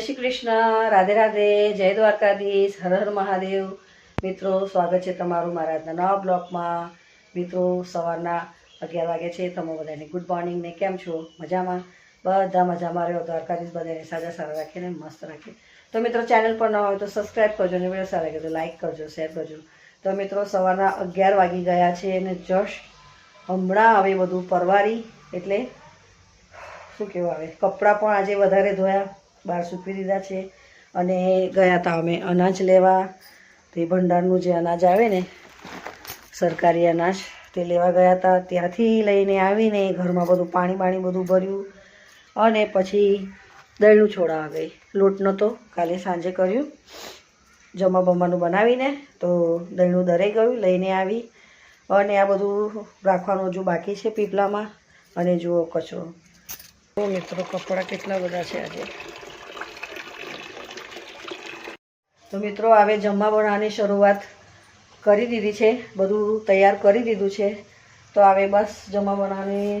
શ્રી કૃષ્ણ, રાધે રાધે, જય દ્વારકાધીશ, હર હર મહાદેવ. મિત્રો, સ્વાગત છે તમારું મારા આજના નવા બ્લોગમાં. મિત્રો, સવારના અગિયાર વાગે છે. તમે બધાને ગુડ મોર્નિંગ. ને કેમ છો? મજામાં? બધા મજામાં રહ્યો દ્વારકાધીશ બધાને સાજા સારા રાખીને મસ્ત રાખે તો મિત્રો, ચેનલ પર ન હોય તો સબસ્ક્રાઈબ કરજો ને વીડિયો સારા તો લાઈક કરજો શેર કરજો. તો મિત્રો, સવારના અગિયાર વાગી ગયા છે અને જસ્ટ હમણાં હવે બધું પરવારી. એટલે શું કહેવું આવે? કપડાં પણ આજે વધારે ધોયા. બહાર સૂકવી દીધા છે. અને ગયા હતા અમે અનાજ લેવા. તે ભંડારનું જે અનાજ આવે ને, સરકારી અનાજ, તે લેવા ગયા હતા ત્યાંથી લઈને આવીને ઘરમાં બધું પાણી પાણી બધું ભર્યું. અને પછી દળનું છોડાવા ગઈ. લોટ નહોતો કાલે સાંજે કર્યું. જમા બમવાનું બનાવીને તો દળનું દરે ગયું, લઈને આવી. અને આ બધું રાખવાનું હજુ બાકી છે પીપલામાં અને જુઓ કચરો. મિત્રો, કપડાં કેટલા બધા છે આજે. તો મિત્રો, હવે જમવા બનાવવાની શરૂઆત કરી દીધી છે. બધું તૈયાર કરી દીધું છે. તો હવે બસ જમવા બનાવવાની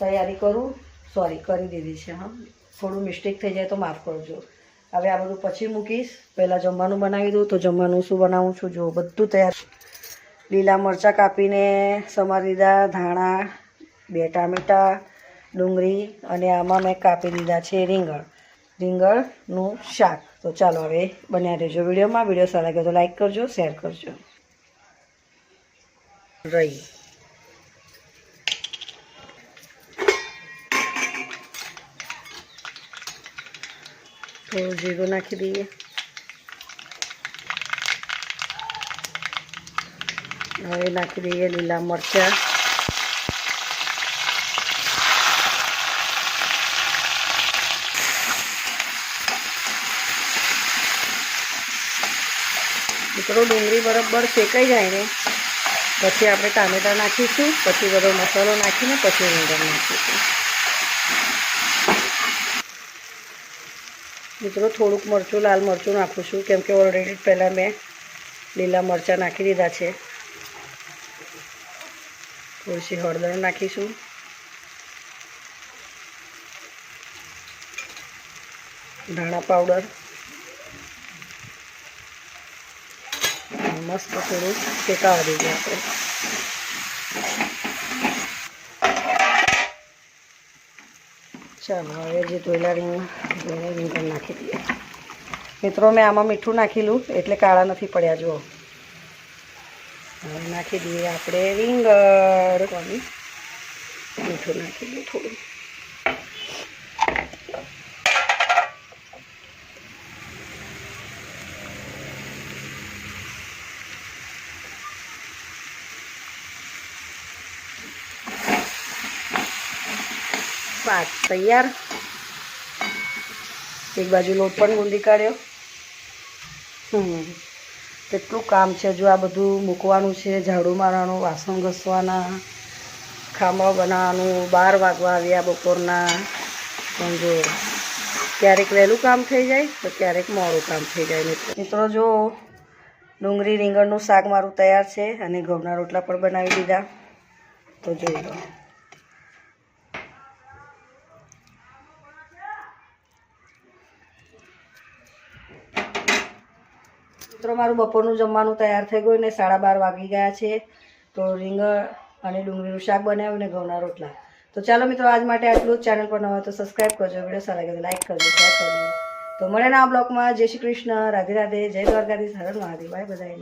તૈયારી કરું. સોરી કરી દીધી છે, હા. થોડું મિસ્ટેક થઈ જાય તો માફ કરજો. હવે આ બધું પછી મૂકીશ. પહેલાં જમવાનું બનાવી દઉં. તો જમવાનું શું બનાવું છું જો બધું તૈયાર લીલા મરચાં કાપીને સમારી દીધા, ધાણા બે ટામેટાં ડુંગળી અને આમાં મેં કાપી દીધા છે રીંગણ. રીંગણનું શાક. તો ચાલો હવે બન્યા રહેજો વિડીયોમાં. વીડિયો સારા લાગે તો લાઈક કરજો શેર કરજો. રહી. થોડું જીરું નાખી દઈએ. હવે નાખી દઈએ લીલા મરચાં. મિત્રો ડુંગળી બરાબર શેકાઈ જાય ને, પછી આપણે ટામેટાં નાખીશું, પછી બધો મસાલો નાખીને પછી રીંગણ નાખીશું. મિત્રો થોડુંક મરચું, લાલ મરચું નાખું છું, કેમ ઓલરેડી પહેલાં મેં લીલા મરચાં નાખી દીધા છે. થોડીસી હળદર નાખીશું. ધાણા પાવડર. મસ્ત થોડું શેકાવા દઈએ આપણે. ચાલો, હવે જે ધોયેલા રીંગણ રીંગણ નાખી દઈએ. મિત્રો, મેં આમાં મીઠું નાખેલું, એટલે કાળા નથી પડ્યા, જુઓ. નાખી દઈએ આપણે રીંગણ. મીઠું નાખી દઈએ થોડું. શાક તૈયાર. એક બાજુ લોટ પણ ગુંદી કાઢ્યો. હમ. કેટલું કામ છે જો આ બધું મૂકવાનું છે, ઝાડુ મારવાનું, વાસણ ઘસવાના ખાંબા બનાવવાનું, બાર વાગવા આવ્યા બપોરના. પણ જો ક્યારેક વહેલું કામ થઈ જાય, તો ક્યારેક મોડું કામ થઈ જાય. મિત્રો જો ડુંગળી રીંગણનું શાક મારું તૈયાર છે અને ઘઉંના રોટલા પણ બનાવી દીધા. તો જોઈ લો. મિત્રો, મારું બપોરનું જમવાનું તૈયાર થઈ ગયું ને સાડા બાર વાગી ગયા છે. તો રીંગણ અને ડુંગળીનું શાક બનાવ્યું ને ઘઉંના રોટલા. તો ચાલો મિત્રો, આજ માટે આટલું જ. ચેનલ પર ન હોય તો સબસ્ક્રાઈબ કરજો, વીડિયો સારા લાગે તો લાઈક કરજો, શેર કરજો. તો મળે આ બ્લોગમાં. જય શ્રી કૃષ્ણ. રાધે રાધે. જય દ્વારકાધીશ. હરણ મહાદેવ. બાય બધાને